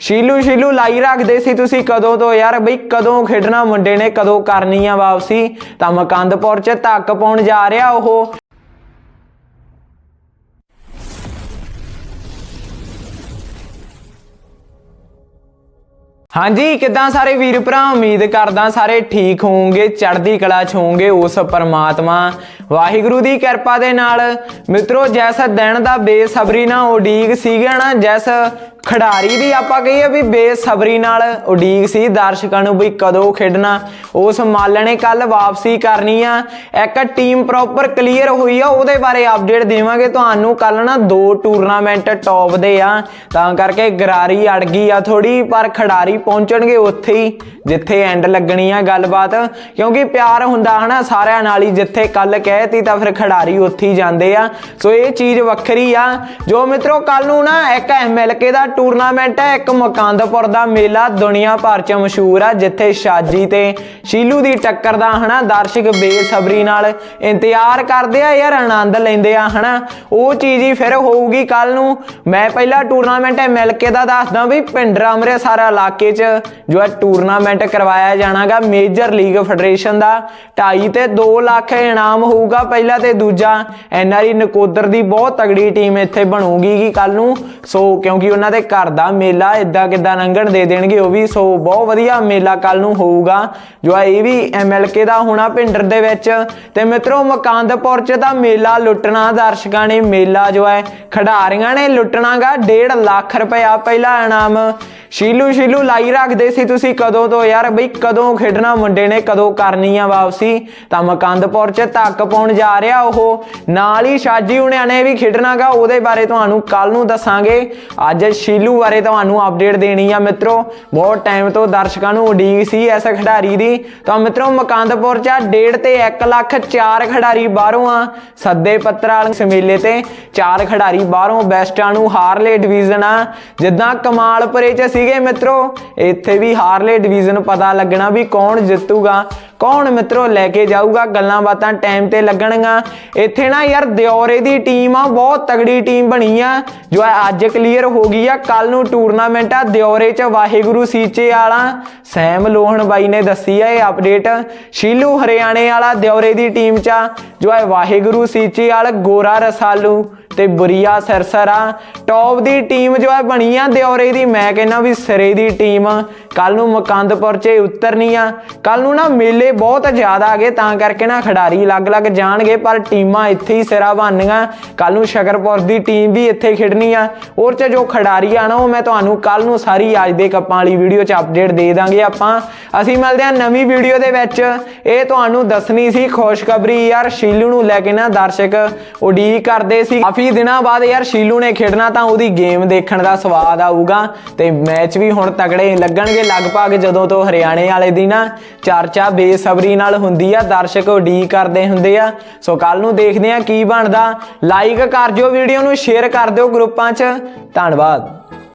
ਸ਼ੀਲੂ ਸ਼ੀਲੂ ਲਾਈ ਰੱਖਦੇ ਸੀ ਤੁਸੀਂ ਕਦੋਂ ਤੋਂ ਯਾਰ? ਬਈ ਕਦੋਂ ਖੇਡਣਾ ਮੁੰਡੇ ਨੇ, ਕਦੋਂ ਕਰਨੀ ਆ ਵਾਪਸੀ? ਤਾਂ ਮਕੰਦਪੁਰ ਚ ਧੱਕ ਪਾਉਣ ਜਾ ਰਿਹਾ ਉਹ। ਹਾਂਜੀ, ਕਿਦਾਂ ਸਾਰੇ ਵੀਰ ਭਰਾ? ਉਮੀਦ ਕਰਦਾ ਸਾਰੇ ਠੀਕ ਹੋਵੋਗੇ, ਚੜ੍ਹਦੀ ਕਲਾ ਚ ਹੋਵੋਗੇ ਉਸ ਪਰਮਾਤਮਾ। ਵਾਹਿਗੁਰੂ ਦੀ ਕਿਰਪਾ ਦੇ ਨਾਲ। ਮਿੱਤਰੋ, ਜੈਸਾ ਦਿਨ ਦਾ ਬੇਸਬਰੀ ਨਾਲ ਉਡੀਕ ਸੀਗਾ ਨਾ? ਜੈਸ ਖਿਡਾਰੀ ਦੀ ਆਪਾਂ ਕਹੀਏ ਵੀ ਬੇਸਬਰੀ ਨਾਲ ਉਡੀਕ ਸੀ। ਦਰਸ਼ਕਾਂ ਨੂੰ ਵੀ ਕਦੋਂ ਖੇਡਣਾ, ਉਸ ਮਾਲ ਨੇ ਕੱਲ ਵਾਪਸੀ ਕਰਨੀ ਆ। ਇੱਕ ਟੀਮ ਪ੍ਰੋਪਰ ਕਲੀਅਰ ਹੋਈ ਆ, ਉਹਦੇ ਬਾਰੇ ਅਪਡੇਟ ਦੇਵਾਂਗੇ। ਤੁਹਾਨੂੰ ਕੱਲ ਨਾ ਦੋ ਟੂਰਨਾਮੈਂਟ ਟੌਪ ਦੇ ਆ। ਤਾਂ ਕਰਕੇ ਗਰਾਰੀ ਅੜ ਗਈ ਆ ਥੋੜੀ ਪਰ ਖਿਡਾਰੀ ਪਹੁੰਚਣਗੇ ਉੱਥੇ ਹੀ, ਜਿੱਥੇ ਐਂਡ ਲੱਗਣੀ ਆ ਗੱਲਬਾਤ। ਕਿਉਂਕਿ ਪਿਆਰ ਹੁੰਦਾ ਹਨਾ, ਸਾਰਿਆਂ ਨਾਲ ਹੀ ਜਿੱਥੇ ਕੱਲ ਕਹਿਤੀ ਤਾਂ ਫਿਰ ਖਿਡਾਰੀ ਉੱਥੇ ਹੀ ਜਾਂਦੇ ਆ। ਸੋ ਇਹ ਚੀਜ਼ ਵੱਖਰੀ ਆ। ਜੋ ਮਿੱਤਰੋ ਕੱਲ ਨੂੰ ਨਾ ਇੱਕ ਐਮਐਲਕੇ ਦਾ ਟੂਰਨਾਮੈਂਟ ਹੈ। ਇੱਕ ਮੁਕੰਦਪੁਰ ਦਾ ਮੇਲਾ ਦੁਨੀਆ ਭਰ ਚ ਮਸ਼ਹੂਰ ਆ, ਜਿੱਥੇ ਸ਼ਾਜੀ ਤੇ ਸ਼ੀਲੂ ਦੀ ਟੱਕਰ ਦਾ, ਹਨਾ, ਦਰਸ਼ਕ ਬੇਸਬਰੀ ਨਾਲ ਇੰਤਜ਼ਾਰ ਕਰਦੇ ਆ ਯਾਰ, ਆਨੰਦ ਲੈਂਦੇ ਆ, ਹਨਾ। ਉਹ ਚੀਜ਼ ਹੀ ਫਿਰ ਹੋਊਗੀ ਕੱਲ ਨੂੰ। ਮੈਂ ਪਹਿਲਾ ਟੂਰਨਾਮੈਂਟ ਐਮਐਲਕੇ ਦਾ ਦੱਸਦਾ ਵੀ ਪਿੰਡਰਾ ਅੰਮ੍ਰਿਤਸਰ ਇਲਾਕੇ 'ਚ ਜੋ ਹੈ ਟੂਰਨਾਮੈਂਟ ਕਰਵਾਇਆ ਜਾਣਾਗਾ ਮੇਜਰ ਲੀਗ ਫੈਡਰੇਸ਼ਨ ਦਾ। 2.5 ਤੇ 2 ਲੱਖ ਇਨਾਮ ਹੋਊਗਾ ਪਹਿਲਾ ਤੇ ਦੂਜਾ। ਐਨਆਰਈ ਨਕੋਦਰ ਦੀ ਬਹੁਤ ਤਗੜੀ ਟੀਮ ਇੱਥੇ ਬਣੂਗੀ ਕੀ ਕੱਲ ਨੂੰ। ਸੋ ਕਿਉਂਕਿ ਉਹਨਾਂ ਦੇ ਘਰ ਦਾ ਮੇਲਾ ਇਦਾਂ ਕਿਦਾਂ ਲੰਘਣ ਦੇ ਦੇਣਗੇ, ਉਹ ਵੀ ਸੋ ਬਹੁਤ ਵਧੀਆ ਮੇਲਾ ਕੱਲ ਨੂੰ ਹੋਊਗਾ। ਜੋ ਹੈ ਇਹ ਵੀ ਐਮਐਲਕੇ ਦਾ ਹੋਣਾ ਪਿੰਡਰ ਦੇ ਵਿੱਚ। ਤੇ ਮਿੱਤਰੋ, ਮਕਾਨਦਪੁਰ ਚ ਤਾਂ ਮੇਲਾ ਲੁੱਟਣਾ, ਦਰਸ਼ਕਾਂ ਨੇ ਮੇਲਾ ਜੋ ਹੈ ਖਿਡਾਰੀਆਂ ਨੇ ਲੁੱਟਣਾਗਾ 1.5 ਲੱਖ ਰੁਪਇਆ ਪਹਿਲਾ ਇਨਾਮ। ਸ਼ੀਲੂ ਸ਼ੀਲੂ ਲਾਈ ਰੱਖਦੇ ਸੀ ਤੁਸੀਂ ਕਦੋਂ ਤੋਂ ਯਾਰ ਬਈ ਕਦੋਂ ਖੇਡਣਾ ਮੁੰਡੇ ਨੇ, ਕਦੋਂ ਕਰਨੀ ਆ ਵਾਪਸੀ? ਤਾਂ ਮਕੰਦਪੁਰ ਚ ਧੱਕ ਪਾਉਣ ਜਾ ਰਿਹਾ ਉਹ। ਨਾਲ ਹੀ ਸ਼ਾਜੀ ਹੁਣਿਆਂ ਨੇ ਵੀ ਖੇਡਣਾਗਾ ਉਹਦੇ ਬਾਰੇ ਤੁਹਾਨੂੰ ਕੱਲ ਨੂੰ ਦੱਸਾਂਗੇ। ਅੱਜ ਸ਼ੀਲੂ ਬਾਰੇ ਤੁਹਾਨੂੰ ਅਪਡੇਟ ਦੇਣੀ ਆ ਮਿੱਤਰੋ। ਬਹੁਤ ਟਾਈਮ ਤੋਂ ਦਰਸ਼ਕਾਂ ਨੂੰ ਉਡੀਕ ਸੀ ਇਸ ਖਿਡਾਰੀ ਦੀ। ਤਾਂ ਮਿੱਤਰੋ, ਮਕੰਦਪੁਰ ਚ 1.5 ਤੇ 1 ਲੱਖ 4 ਖਿਡਾਰੀ ਬਾਹਰੋਂ ਆ। ਸੱਦੇ ਪੱਤਰ ਵਾਲੇ ਸਮੇਲੇ ਤੇ ਚਾਰ ਖਿਡਾਰੀ ਬਾਹਰੋਂ ਬੈਸਟਾਂ ਨੂੰ ਹਾਰਲੇ ਡਿਵੀਜ਼ਨ ਆ। ਜਿੱਦਾਂ ਕਮਾਲਪੁਰੇ ਚ ਸੀਗੇ ਮਿੱਤਰੋ। ਇੱਥੇ ਵੀ ਹਾਰਲੇ ਡਿਵੀਜ਼ਨ ਪਤਾ ਲੱਗਣਾ ਵੀ ਕੌਣ ਜਿੱਤੂਗਾ, ਕੌਣ ਮਿੱਤਰੋ ਲੈ ਕੇ ਜਾਊਗਾ, ਗੱਲਾਂ ਬਾਤਾਂ ਟਾਈਮ ਤੇ ਲੱਗਣਗੀਆਂ। ਇੱਥੇ ਨਾ ਯਾਰ ਦਿਉਰੇ ਦੀ ਟੀਮ ਆ, ਬਹੁਤ ਤਗੜੀ ਟੀਮ ਬਣੀ ਆ। ਜੋ ਹੈ ਅੱਜ ਕਲੀਅਰ ਹੋ ਗਈ ਆ ਕੱਲ ਨੂੰ ਟੂਰਨਾਮੈਂਟ ਆ ਦਿਓਰੇ ਚ ਵਾਹਿਗੁਰੂ ਸੀਚੇ ਵਾਲਾ। ਸੈਮ ਲੋਹਣ ਬਾਈ ਨੇ ਦੱਸੀ ਆ ਇਹ ਅਪਡੇਟ ਸ਼ੀਲੂ ਹਰਿਆਣੇ ਵਾਲਾ ਦਿਓਰੇ ਦੀ ਟੀਮ ਚ ਜੋ ਹੈ ਵਾਹਿਗੁਰੂ ਸੀਚੇ ਵਾਲ, ਗੋਰਾ ਰਸਾਲੂ। ਤੇ ਬੁਰੀਆ ਸਰਸਰਾ, ਟੌਪ ਦੀ ਟੀਮ ਜੋ ਹੈ ਬਣੀ ਆ ਦਿਉਰੇ ਦੀ। ਮੈਂ ਕਹਿੰਦਾ ਵੀ ਸਿਰੇ ਦੀ ਟੀਮ ਕੱਲ ਨੂੰ ਮਕੰਦਪੁਰ 'ਚ ਉਤਰਨੀ ਆ। ਕੱਲ ਨੂੰ ਨਾ ਮੇਲੇ ਬਹੁਤ ਜ਼ਿਆਦਾ ਆ ਗਏ ਤਾਂ ਕਰਕੇ ਨਾ ਖਿਡਾਰੀ ਅਲੱਗ-ਅਲੱਗ ਜਾਣਗੇ, ਪਰ ਟੀਮਾਂ ਇੱਥੇ ਹੀ ਸਿਰਾ ਬਣਨੀਆਂ। ਕੱਲ ਨੂੰ ਸ਼ਕਰਪੁਰ ਦੀ ਟੀਮ ਵੀ ਇੱਥੇ ਖੇਡਣੀ ਆ। ਔਰ 'ਚ ਜੋ ਖਿਡਾਰੀ ਆ ਨਾ ਉਹ ਮੈਂ ਤੁਹਾਨੂੰ ਕੱਲ ਨੂੰ ਸਾਰੀ ਅੱਜ ਦੇ ਕੱਪਾਂ ਵਾਲੀ ਵੀਡੀਓ 'ਚ ਅਪਡੇਟ ਦੇ ਦਾਂਗੇ ਆਪਾਂ। ਅਸੀਂ ਮਿਲਦੇ ਹਾਂ ਨਵੀਂ ਵੀਡੀਓ ਦੇ ਵਿੱਚ। ਇਹ ਤੁਹਾਨੂੰ ਦੱਸਣੀ ਸੀ ਖੁਸ਼ਖਬਰੀ, ਯਾਰ ਸ਼ੀਲੂ ਨੂੰ ਲੈ ਕੇ ਨਾ ਦਰਸ਼ਕ ਉਡੀਕ ਕਰਦੇ ਸੀ। ਕਾਫੀ ਕਾਫੀ ਦਿਨਾਂ ਬਾਅਦ ਯਾਰ ਸ਼ੀਲੂ ਨੇ ਖੇਡਣਾ ਤਾਂ ਉਹਦੀ ਗੇਮ ਦੇਖਣ ਦਾ ਸਵਾਦ ਆਊਗਾ ਤੇ ਮੈਚ ਵੀ ਹੁਣ ਤਗੜੇ ਲੱਗਣਗੇ ਲਗਭਗ ਜਦੋਂ ਤੋਂ ਹਰਿਆਣੇ ਵਾਲੇ ਦੀ ਨਾ ਚਰਚਾ ਬੇਸਬਰੀ ਨਾਲ ਹੁੰਦੀ ਆ, ਦਰਸ਼ਕ ਉਡੀਕ ਕਰਦੇ ਹੁੰਦੇ ਆ। ਸੋ ਕੱਲ ਨੂੰ ਦੇਖਦੇ ਆ ਕੀ ਬਣਦਾ। ਲਾਈਕ ਕਰ ਦਿਓ ਵੀਡੀਓ ਨੂੰ ਸ਼ੇਅਰ ਕਰ ਦਿਓ ਗਰੁੱਪਾਂ 'ਚ। ਧੰਨਵਾਦ।